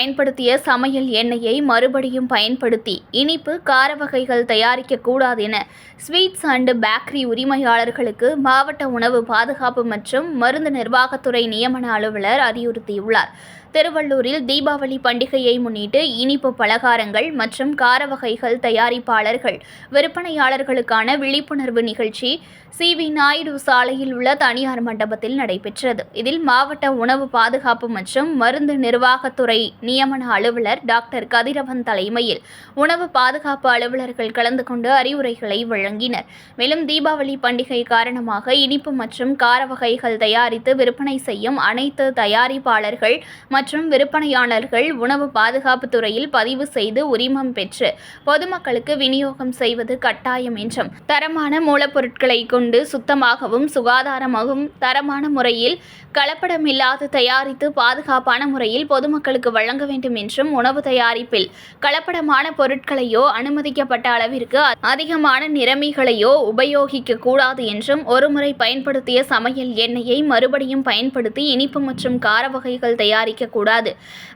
பயன்படுத்திய சமையல் எண்ணெயை மறுபடியும் பயன்படுத்தி இனிப்பு கார வகைகள் தயாரிக்க கூடாது என ஸ்வீட்ஸ் அண்ட் பேக்கரி உரிமையாளர்களுக்கு மாவட்ட உணவு பாதுகாப்பு மற்றும் மருந்து நிர்வாகத்துறை நியமன அலுவலர் அறிவுறுத்தியுள்ளார். திருவள்ளூரில் தீபாவளி பண்டிகையை முன்னிட்டு இனிப்பு பலகாரங்கள் மற்றும் கார வகைகள் தயாரிப்பாளர்கள் விற்பனையாளர்களுக்கான விழிப்புணர்வு நிகழ்ச்சி சி. வி. நாயுடு சாலையில் உள்ள தனியார் மண்டபத்தில் நடைபெற்றது. இதில் மாவட்ட உணவு பாதுகாப்பு மற்றும் மருந்து நிர்வாகத்துறை நியமன அலுவலர் டாக்டர் கதிரவன் தலைமையில் உணவு பாதுகாப்பு அலுவலர்கள் கலந்து கொண்டு அறிவுரைகளை வழங்கினர். மேலும் தீபாவளி பண்டிகை காரணமாக இனிப்பு மற்றும் கார வகைகள் தயாரித்து விற்பனை செய்யும் அனைத்து தயாரிப்பாளர்கள் மற்றும் விற்பனையாளர்கள் உணவு பாதுகாப்பு துறையில் பதிவு செய்து உரிமம் பெற்று பொதுமக்களுக்கு விநியோகம் செய்வது கட்டாயம் என்றும் தரமான மூலப்பொருட்களை கொண்டு சுத்தமாகவும் சுகாதாரமாகவும் தரமான முறையில் கலப்படமில்லாது தயாரித்து பாதுகாப்பான முறையில் பொதுமக்களுக்கு வழங்க வேண்டும் என்றும் உணவு தயாரிப்பில் கலப்படமான பொருட்களையோ அனுமதிக்கப்பட்ட அளவிற்கு அதிகமான நிறமிகளையோ உபயோகிக்க கூடாது என்றும் ஒருமுறை பயன்படுத்திய சமையல் எண்ணெயை மறுபடியும் பயன்படுத்தி இனிப்பு மற்றும் கார வகைகள் தயாரிக்க கூடாது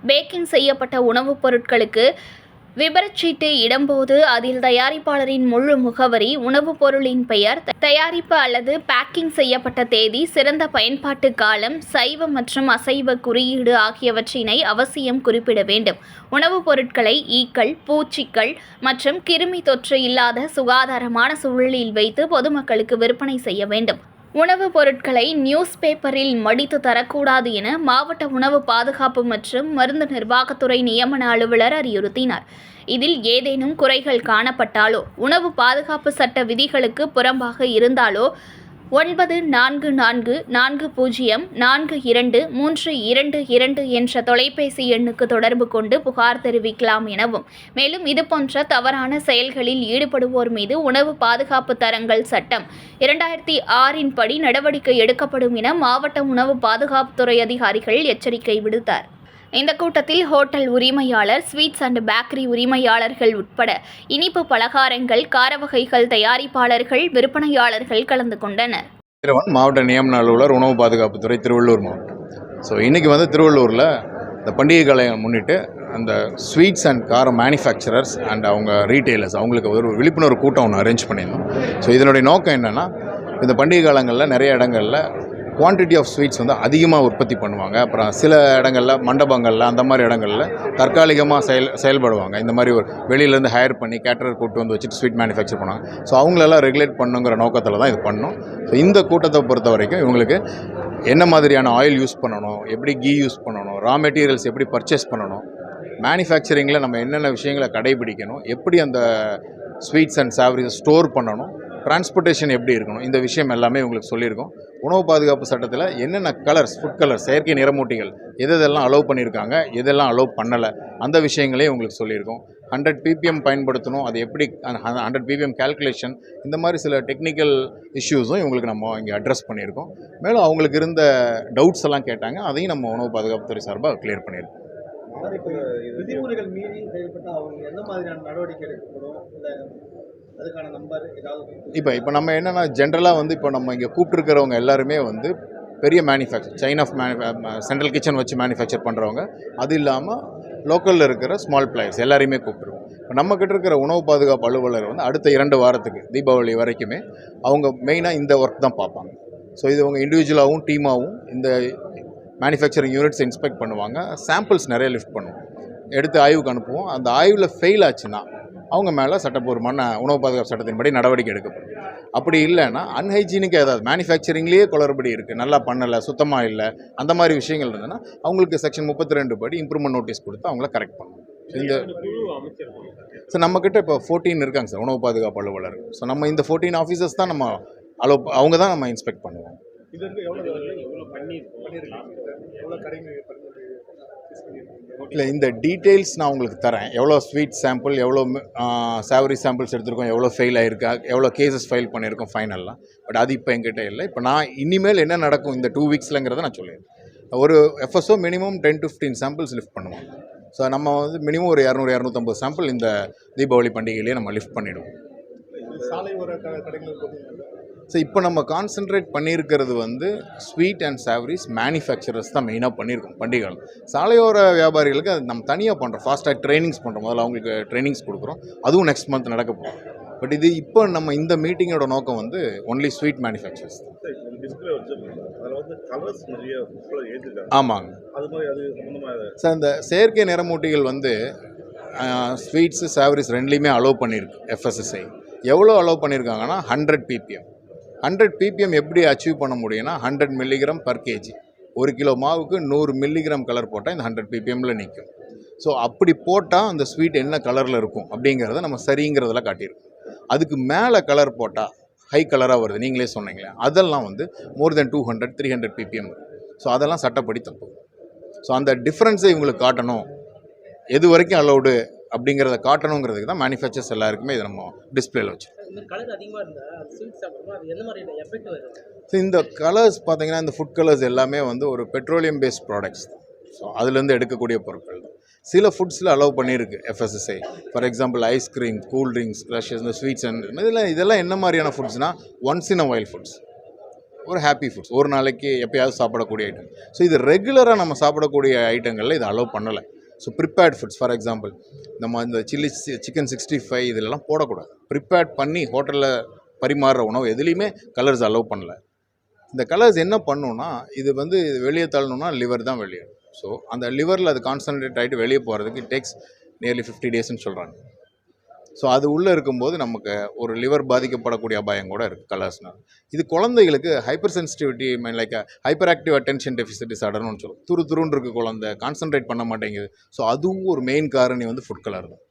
பேக்கிங் செய்யப்பட்ட உணவுப் பொருட்களுக்கு விபரச்சீட்டு இடம்போது அதில் தயாரிப்பாளரின் முழு முகவரி உணவுப் பொருளின் பெயர் தயாரிப்பு அல்லது பேக்கிங் செய்யப்பட்ட தேதி சிறந்த பயன்பாட்டு காலம் சைவ மற்றும் அசைவ குறியீடு ஆகியவற்றினை அவசியம் குறிப்பிட வேண்டும். உணவுப் பொருட்களை ஈக்கள் பூச்சிக்கள் மற்றும் கிருமி தொற்று இல்லாத சுகாதாரமான சூழலில் வைத்து பொதுமக்களுக்கு விற்பனை செய்ய வேண்டும். உணவுப் பொருட்களை நியூஸ் பேப்பரில் மடித்து தரக்கூடாது என மாவட்ட உணவு பாதுகாப்பு மற்றும் மருந்து நிர்வாகத்துறை நியமன அலுவலர் அறிவுறுத்தினார். இதில் ஏதேனும் குறைகள் காணப்பட்டாலோ உணவு பாதுகாப்பு சட்ட விதிகளுக்கு புறம்பாக இருந்தாலோ ஒன்பது நான்கு நான்கு நான்கு பூஜ்ஜியம் நான்கு இரண்டு மூன்று இரண்டு இரண்டு என்ற தொலைபேசி எண்ணுக்கு தொடர்பு கொண்டு புகார் தெரிவிக்கலாம் எனவும். மேலும் இதுபோன்ற தவறான செயல்களில் ஈடுபடுவோர் மீது உணவு பாதுகாப்பு தரங்கள் சட்டம் இரண்டாயிரத்தி ஆறின் படி நடவடிக்கை எடுக்கப்படும் என மாவட்ட உணவு பாதுகாப்புத்துறை அதிகாரிகள் எச்சரிக்கை விடுத்தார். இந்த கூட்டத்தில் ஹோட்டல் உரிமையாளர் ஸ்வீட்ஸ் அண்ட் பேக்கரி உரிமையாளர்கள் உட்பட இனிப்பு பலகாரங்கள் கார வகைகள் தயாரிப்பாளர்கள் விற்பனையாளர்கள் கலந்து கொண்டனர். வீரவன் மாவட்ட நியமன அலுவலர் உணவு பாதுகாப்புத்துறை திருவள்ளூர் மாவட்டம். ஸோ இன்றைக்கி வந்து திருவள்ளூரில் இந்த பண்டிகை காலையை முன்னிட்டு அந்த ஸ்வீட்ஸ் அண்ட் கார மேனுஃபேக்சரர்ஸ் அண்ட் அவங்க ரீட்டெயிலர்ஸ் அவங்களுக்கு ஒரு விழிப்புணர்வு கூட்டம் ஒன்று அரேஞ்ச் பண்ணியிருந்தோம். ஸோ இதனுடைய நோக்கம் என்னென்னா இந்த பண்டிகை காலங்களில் நிறைய இடங்களில் குவான்டிட்டி ஆஃப் ஸ்வீட்ஸ் வந்து அதிகமாக உற்பத்தி பண்ணுவாங்க. அப்புறம் சில இடங்களில் மண்டபங்களில் அந்த மாதிரி இடங்களில் தற்காலிகமாக செயல் செயல்படுவாங்க. இந்த மாதிரி ஒரு வெளியிலேருந்து ஹையர் பண்ணி கேட்டரர் கூட்டு வந்து வச்சுட்டு ஸ்வீட் மேனுஃபேக்சர் பண்ணுவாங்க. ஸோ அவங்களெல்லாம் ரெகுலேட் பண்ணுங்கிற நோக்கத்தில் தான் இது பண்ணோம். ஸோ இந்த கூட்டத்தை பொறுத்த வரைக்கும் இவங்களுக்கு என்ன மாதிரியான ஆயில் யூஸ் பண்ணணும் எப்படி கீ யூஸ் பண்ணணும் ரா மெட்டீரியல்ஸ் எப்படி பர்ச்சேஸ் பண்ணணும் மேனுஃபேக்சரிங்கில் நம்ம என்னென்ன விஷயங்களை கடைபிடிக்கணும் எப்படி அந்த ஸ்வீட்ஸ் அண்ட் சாவரிஸை ஸ்டோர் பண்ணணும் டிரான்ஸ்போர்ட்டேஷன் எப்படி இருக்கணும்? இந்த விஷயம் எல்லாமே உங்களுக்கு சொல்லியிருக்கோம். உணவு பாதுகாப்பு சட்டத்தில் என்னென்ன கலர்ஸ் ஃபுட் கலர்ஸ் செயற்கை நிறமூட்டிகள் எது எதெல்லாம் அலோவ் பண்ணியிருக்காங்க எதெல்லாம் அலோவ் பண்ணலை அந்த விஷயங்களையும் உங்களுக்கு சொல்லியிருக்கோம். ஹண்ட்ரட் பிபிஎம் பயன்படுத்தணும் அது எப்படி ஹண்ட்ரட் பிபிஎம் கால்குலேஷன் இந்த மாதிரி சில டெக்னிக்கல் இஷ்யூஸும் இவங்களுக்கு நம்ம இங்கே அட்ரஸ் பண்ணியிருக்கோம். மேலும் அவங்களுக்கு இருந்த டவுட்ஸ் எல்லாம் கேட்டாங்க அதையும் நம்ம உணவு பாதுகாப்புத்துறை சார்பாக கிளியர் பண்ணியிருக்கோம். விதிமுறைகள் மீறி செயல்பட்டா அவங்க எந்த மாதிரியான நடவடிக்கை எடுக்கப்படும் இல்லை அதுக்கான நம்பர் ஏதாவது இப்போ இப்போ நம்ம என்னென்னா ஜென்ரலாக வந்து இப்போ நம்ம இங்கே கூப்பிட்டுருக்கிறவங்க எல்லாருமே வந்து பெரிய மேனுஃபேக்சர் செயின் ஆஃப் மேனு சென்ட்ரல் கிச்சன் வச்சு மேனுஃபேக்சர் பண்ணுறவங்க அது இல்லாமல் லோக்கலில் இருக்கிற ஸ்மால் பிளேயர்ஸ் எல்லாரையுமே கூப்பிட்டுருவோம். இப்போ நம்மக்கிட்ட இருக்கிற உணவு பாதுகாப்பு அலுவலர் வந்து அடுத்த இரண்டு வாரத்துக்கு தீபாவளி வரைக்குமே அவங்க மெயினாக இந்த ஒர்க் தான் பார்ப்பாங்க. ஸோ இது அவங்க இண்டிவிஜுவலாகவும் டீமாகவும் இந்த மேனுஃபேக்சரிங் யூனிட்ஸ் இன்ஸ்பெக்ட் பண்ணுவாங்க. சாம்பிள்ஸ் நிறைய லிஃப்ட் பண்ணுவோம் எடுத்து ஆய்வுக்கு அனுப்புவோம். அந்த ஆய்வில் ஃபெயில் ஆச்சுன்னா அவங்க மேலே சட்டப்பூர்வமான உணவு பாதுகாப்பு சட்டத்தின்படி நடவடிக்கை எடுக்கப்படும். அப்படி இல்லைன்னா அன்ஹைஜீனிக்காக ஏதாவது மேனுஃபேக்சரிங்லேயே குளறுபடி இருக்குது நல்லா பண்ணலை சுத்தமாக இல்லை அந்த மாதிரி விஷயங்கள் இருந்ததுன்னா அவங்களுக்கு செக்ஷன் முப்பத்தி ரெண்டு படி இம்ப்ரூவ்மெண்ட் நோட்டீஸ் கொடுத்து அவங்கள கரெக்ட் பண்ணணும். இந்த ஸோ நம்மக்கிட்ட இப்போ ஃபோர்டீன் இருக்காங்க சார் உணவு பாதுகாப்பு அலுவலர். ஸோ நம்ம இந்த ஃபோர்டீன் ஆஃபீஸர்ஸ் தான் நம்ம அலோ அவங்க தான் நம்ம இன்ஸ்பெக்ட் பண்ணுவோம். எவ்வளோ எவ்வளோ எவ்வளோ இல்லை இந்த டீட்டெயில்ஸ் நான் உங்களுக்கு தரேன். எவ்வளோ ஸ்வீட் சாம்பிள் எவ்வளோ சாவரி சாம்பிள்ஸ் எடுத்திருக்கோம் எவ்வளோ ஃபெயில் ஆயிருக்கா எவ்வளோ கேசஸ் ஃபைல் பண்ணியிருக்கோம் ஃபைனல்லாம் பட் அது இப்போ என்கிட்ட இல்லை. இப்போ நான் இனிமேல் என்ன நடக்கும் இந்த டூ வீக்ஸ்லங்கிறத நான் சொல்லிடுறேன். ஒரு FSO minimum ten to fifteen samples lift பண்ணுவோம் ஸோ நம்ம வந்து மினிமம் ஒரு இரநூறு இரநூத்தம்பது சாம்பிள் இந்த தீபாவளி பண்டிகையிலேயே நம்ம லிஃப்ட் பண்ணிவிடுவோம் சாலை ஓர கடைகளுக்கு ஸோ இப்போ நம்ம கான்சென்ட்ரேட் பண்ணியிருக்கிறது வந்து ஸ்வீட் அண்ட் சாவரிஸ் மேனுஃபேக்சரர்ஸ் தான் மெயினாக பண்ணியிருக்கோம் பண்டிகைகள். சாலையோர வியாபாரிகளுக்கு அது நம்ம தனியாக பண்ணுறோம் ஃபாஸ்ட்டாக ட்ரைனிங்ஸ் பண்ணுறோம் முதல்ல அவங்களுக்கு ட்ரைனிங்ஸ் கொடுக்குறோம். அதுவும் நெக்ஸ்ட் மந்த் நடக்க போகும் பட் இது இப்போ நம்ம இந்த மீட்டிங்கோட நோக்கம் வந்து ஒன்லி ஸ்வீட் ஏற்றிருக்காங்க. ஆமாங்க. அது மாதிரி அது சம்மந்தமாக சார் இந்த செயற்கை நிறமூட்டிகள் வந்து ஸ்வீட்ஸு சாவரிஸ் ரெண்டுலேயுமே அலோவ் பண்ணியிருக்கு. எஃப்எஸ்எஸ்ஐ எவ்வளோ அலோவ் பண்ணியிருக்காங்கன்னா ஹண்ட்ரட் பிபிஎம் ஹண்ட்ரட் பிபிஎம் எப்படி அச்சீவ் பண்ண முடியும்னா ஹண்ட்ரட் மில்லிகிராம் பர் கேஜி ஒரு கிலோ மாவுக்கு நூறு மில்லிகிராம் கலர் போட்டால் இந்த ஹண்ட்ரட் பிபிஎம்மில் நிற்கும் ஸோ அப்படி போட்டால் அந்த ஸ்வீட் என்ன கலரில் இருக்கும் அப்படிங்கிறத நம்ம சரிங்கிறதுல காட்டியிருக்கோம். அதுக்கு மேலே கலர் போட்டால் ஹை கலராக வருது. நீங்களே சொன்னீங்களே. அதெல்லாம் வந்து more than two hundred three hundred PPM. So அதெல்லாம் சட்டப்படி தப்பு. ஸோ அந்த டிஃப்ரென்ஸை இவங்களுக்கு காட்டணும். எது வரைக்கும் அலௌடு அப்படிங்கிறத காட்டணுங்கிறதுக்கு தான் மேனுஃபேக்சர்ஸ் எல்லாருக்குமே இதை நம்ம டிஸ்பிளேல வச்சு இந்த ஸோ இந்த கலர்ஸ் பார்த்தீங்கன்னா இந்த ஃபுட் கலர்ஸ் எல்லாமே வந்து ஒரு பெட்ரோலியம் பேஸ்ட் ப்ராடக்ட்ஸ் தான். ஸோ அதுலேருந்து எடுக்கக்கூடிய பொருட்கள் தான். சில ஃபுட்ஸில் அலோவ் பண்ணியிருக்கு FSSI for example ice cream cool drinks crushes இந்த ஸ்வீட்ஸ் அண்ட் இதெல்லாம் இதெல்லாம் என்ன மாதிரியான ஃபுட்ஸ்னால் once in a while foods ஒரு ஹாப்பி ஃபுட்ஸ் ஒரு நாளைக்கு எப்பயாவது சாப்பிடக்கூடிய ஐட்டம் ஸோ இது ரெகுலராக நம்ம சாப்பிடக்கூடிய ஐட்டங்களில் இது அலோவ் பண்ணலை. So prepared foods for example நம்ம இந்த சில்லி சிக்கன் சிக்ஸ்டி ஃபைவ் இதெல்லாம் போடக்கூடாது. ப்ரிப்பேர்ட் பண்ணி ஹோட்டலில் பரிமாறுற உணவு எதுலேயுமே கலர்ஸ் அலோவ் பண்ணல. இந்த கலர்ஸ் என்ன பண்ணுன்னா இது வந்து வெளியே தள்ளணும்னா லிவர் தான் வெளியே. ஸோ அந்த லிவரில் அது கான்சன்ட்ரேட் ஆகிட்டு வெளியே போகிறதுக்கு டேக்ஸ் நியர்லி ஃபிஃப்டி டேஸ்னு சொல்கிறாங்க ஸோ அது உள்ளே இருக்கும்போது நமக்கு ஒரு லிவர் பாதிக்கப்படக்கூடிய அபாயம் கூட இருக்குது கலர்ஸ்னால் இது குழந்தைகளுக்கு hyper sensitivity like hyper active attention deficit டிசார்டர்னு சொல்லுவோம். துரு துருன்னு இருக்குது குழந்தை கான்சன்ட்ரேட் பண்ண மாட்டேங்குது. ஸோ அதுவும் ஒரு மெயின் காரணி வந்து ஃபுட் கலர் தான்.